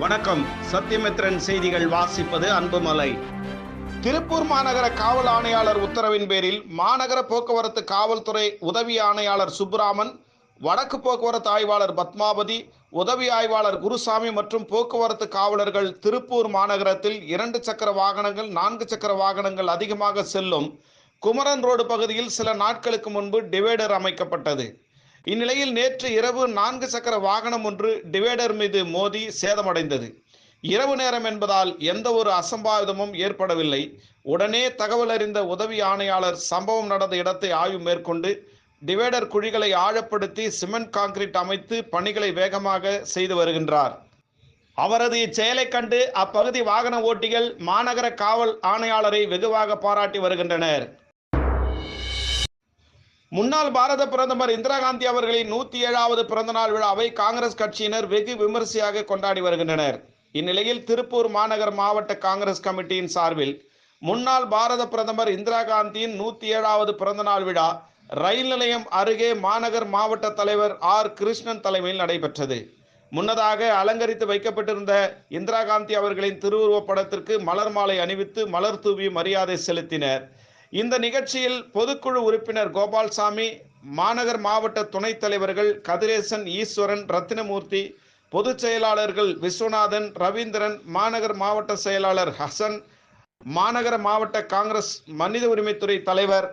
வணக்கம். சத்தியமித்ரன் செய்திகள் வாசிப்பது அன்புமலை. திருப்பூர் மாநகர காவல் ஆணையாளர் உத்தரவின் பேரில் மாநகர போக்குவரத்து காவல்துறை உதவி ஆணையாளர் சுப்ராமன் வடக்கு போக்குவரத்து ஆய்வாளர் பத்மாவதி உதவி ஆய்வாளர் குருசாமி மற்றும் போக்குவரத்து காவலர்கள் திருப்பூர் மாநகரத்தில் இரண்டு சக்கர வாகனங்கள் நான்கு சக்கர வாகனங்கள் அதிகமாக செல்லும் குமரன் ரோடு பகுதியில் சில நாட்களுக்கு முன்பு டிவைடர் அமைக்கப்பட்டது. இந்நிலையில் நேற்று இரவு நான்கு சக்கர வாகனம் ஒன்று டிவைடர் மீது மோதி சேதமடைந்தது. இரவு நேரம் என்பதால் எந்த ஒரு அசம்பாவிதமும் ஏற்படவில்லை. உடனே தகவல் அறிந்த உதவி ஆணையாளர் சம்பவம் நடந்த இடத்தை ஆய்வு மேற்கொண்டு டிவைடர் குழிகளை ஆழப்படுத்தி சிமெண்ட் காங்கிரீட் அமைத்து பணிகளை வேகமாக செய்து வருகின்றார். அவரது இச்செயலை கண்டு அப்பகுதி வாகன ஓட்டிகள் மாநகர காவல் ஆணையாளரை வெகுவாக பாராட்டி வருகின்றனர். முன்னாள் பாரத பிரதமர் இந்திரா காந்தி அவர்களின் நூத்தி ஏழாவது பிறந்தநாள் விழாவை காங்கிரஸ் கட்சியினர் வெகு விமரிசையாக கொண்டாடி வருகின்றனர். இந்நிலையில் திருப்பூர் மாநகர் மாவட்ட காங்கிரஸ் கமிட்டியின் சார்பில் முன்னாள் பாரத பிரதமர் இந்திரா காந்தியின் நூத்தி ஏழாவது பிறந்தநாள் விழா ரயில் நிலையம் அருகே மாநகர் மாவட்ட தலைவர் ஆர் கிருஷ்ணன் தலைமையில் நடைபெற்றது. முன்னதாக அலங்கரித்து வைக்கப்பட்டிருந்த இந்திரா காந்தி அவர்களின் திருவுருவப் படத்திற்கு மலர் மாலை அணிவித்து மலர் தூவி மரியாதை செலுத்தினர். இந்த நிகழ்ச்சியில் பொதுக்குழு உறுப்பினர் கோபால்சாமி மாநகர் மாவட்ட துணைத் தலைவர்கள் கதிரேசன் ஈஸ்வரன் ரத்தினமூர்த்தி பொதுச் செயலாளர்கள் விஸ்வநாதன் ரவீந்திரன் மாநகர் மாவட்ட செயலாளர் ஹசன் மாநகர மாவட்ட காங்கிரஸ் மனித உரிமைத்துறை தலைவர்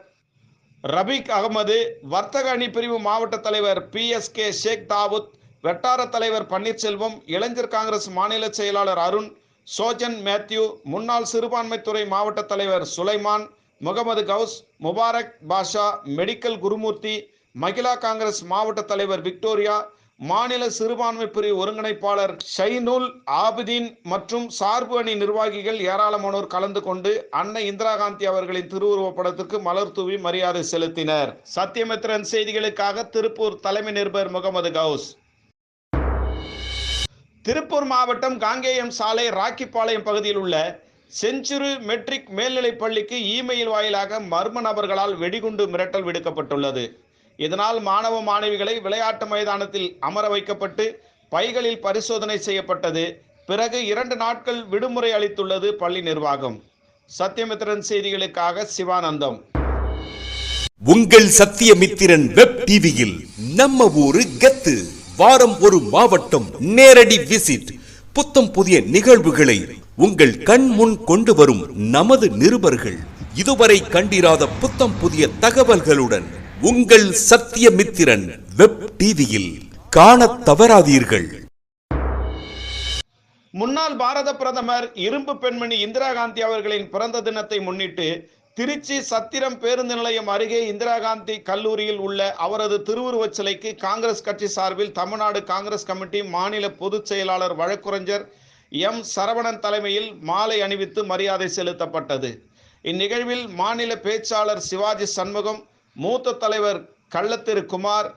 ரபீக் அகமது வர்த்தக அணி பிரிவு மாவட்ட தலைவர் P S K Sheikh Dawood வெட்டார தலைவர் பன்னீர்செல்வம் இளைஞர் காங்கிரஸ் மாநில செயலாளர் அருண் சோஜன் மேத்யூ முன்னாள் சிறுபான்மைத்துறை மாவட்ட தலைவர் சுலைமான் முகமது கவுஸ் முபாரக் பாஷா மெடிக்கல் குருமூர்த்தி மகிழா காங்கிரஸ் மாவட்ட தலைவர் விக்டோரியா மாநில சிறுபான்மை பிரிவு ஒருங்கிணைப்பாளர் ஷைனுல் ஆபிதீன் மற்றும் சார்பு அணி நிர்வாகிகள் ஏராளமானோர் கலந்து கொண்டு அன்னை இந்திரா காந்தி அவர்களின் திருவுருவப் படத்திற்கு மலர் தூவி மரியாதை செலுத்தினர். சத்தியமித்ரன் செய்திகளுக்காக திருப்பூர் தலைமை நிருபர் முகமது கவுஸ். திருப்பூர் மாவட்டம் காங்கேயம் சாலை ராக்கிப்பாளையம் பகுதியில் உள்ள செஞ்சுரு மெட்ரிக் மேல்நிலைப் பள்ளிக்கு இமெயில் வாயிலாக மர்ம நபர்களால் வெடிகுண்டு மிரட்டல் விடுக்கப்பட்டுள்ளது. இதனால் மாணவ மாணவிகளை விளையாட்டு மைதானத்தில் அமர வைக்கப்பட்டு பைகளில் பரிசோதனை செய்யப்பட்டது. பிறகு இரண்டு நாட்கள் விடுமுறை அளித்துள்ளது பள்ளி நிர்வாகம். சத்தியமித்திரன் செய்திகளுக்காக சிவானந்தம். உங்கள் சத்தியமித்திரன் வெப் டிவியில் நம்ம ஊரு கத்து. வாரம் ஒரு மாவட்டம் நேரடி விசிட். புத்தம் புதிய நிகழ்வுகளை உங்கள் கண் முன் கொண்டு வரும் நமது நிருபர்கள் இதுவரை கண்டிராத புத்தம் புதிய தகவல்களுடன் உங்கள் சத்தியமித்திரன் வெப் டிவியில் காண தவறாதீர்கள். முன்னாள் பாரத பிரதமர் இரும்பு பெண்மணி இந்திரா காந்தி அவர்களின் பிறந்த தினத்தை முன்னிட்டு திருச்சி சத்திரம் பேருந்து நிலையம் அருகே இந்திரா காந்தி கல்லூரியில் உள்ள அவரது திருவுருவச் சிலைக்கு காங்கிரஸ் கட்சி சார்பில் தமிழ்நாடு காங்கிரஸ் கமிட்டி மாநில பொதுச் செயலாளர் வழக்குரைஞர் எம். சரவணன் தலைமையில் மாலை அணிவித்து மரியாதை செலுத்தப்பட்டது. இந்நிகழ்வில் மாநில பேச்சாளர் சிவாஜி சண்முகம் மூத்த தலைவர் கள்ளத்திரு குமார்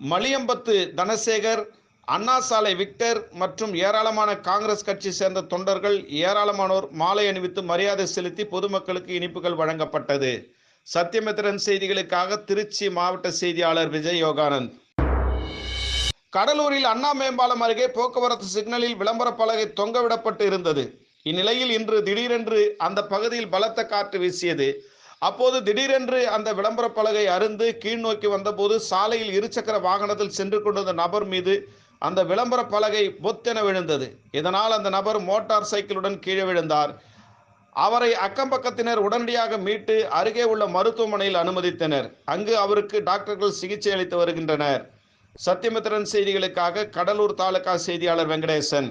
மலியம்பத்து தனசேகர் அண்ணா சாலை விக்டர் மற்றும் ஏராளமான காங்கிரஸ் கட்சி சேர்ந்த தொண்டர்கள் ஏராளமானோர் மாலை அணிவித்து மரியாதை செலுத்தி பொதுமக்களுக்கு இனிப்புகள் வழங்கப்பட்டது. சத்தியமித்திரன் செய்திகளுக்காக திருச்சி மாவட்ட செய்தியாளர் விஜய் யோகானந்த். கடலூரில் அண்ணா மேம்பாலம் அருகே போக்குவரத்து சிக்னலில் விளம்பர பலகை தொங்கவிடப்பட்டு இருந்தது. இந்நிலையில் இன்று திடீரென்று அந்த பகுதியில் பலத்த காற்று வீசியது. அப்போது திடீரென்று அந்த விளம்பர பலகை அருந்து கீழ் நோக்கி வந்தபோது சாலையில் இருசக்கர வாகனத்தில் சென்று கொண்டிருந்த நபர் மீது அந்த விளம்பர பலகை பொத்தென விழுந்தது. இதனால் அந்த நபர் மோட்டார் சைக்கிளுடன் கீழே விழுந்தார். அவரை அக்கம் பக்கத்தினர் உடனடியாக மீட்டு அருகே உள்ள மருத்துவமனையில் அனுமதித்தனர். அங்கு அவருக்கு டாக்டர்கள் சிகிச்சை அளித்து வருகின்றனர். சத்தியமித்திரன் செய்திகளுக்காக கடலூர் தாலுகா செய்தியாளர் வெங்கடேசன்.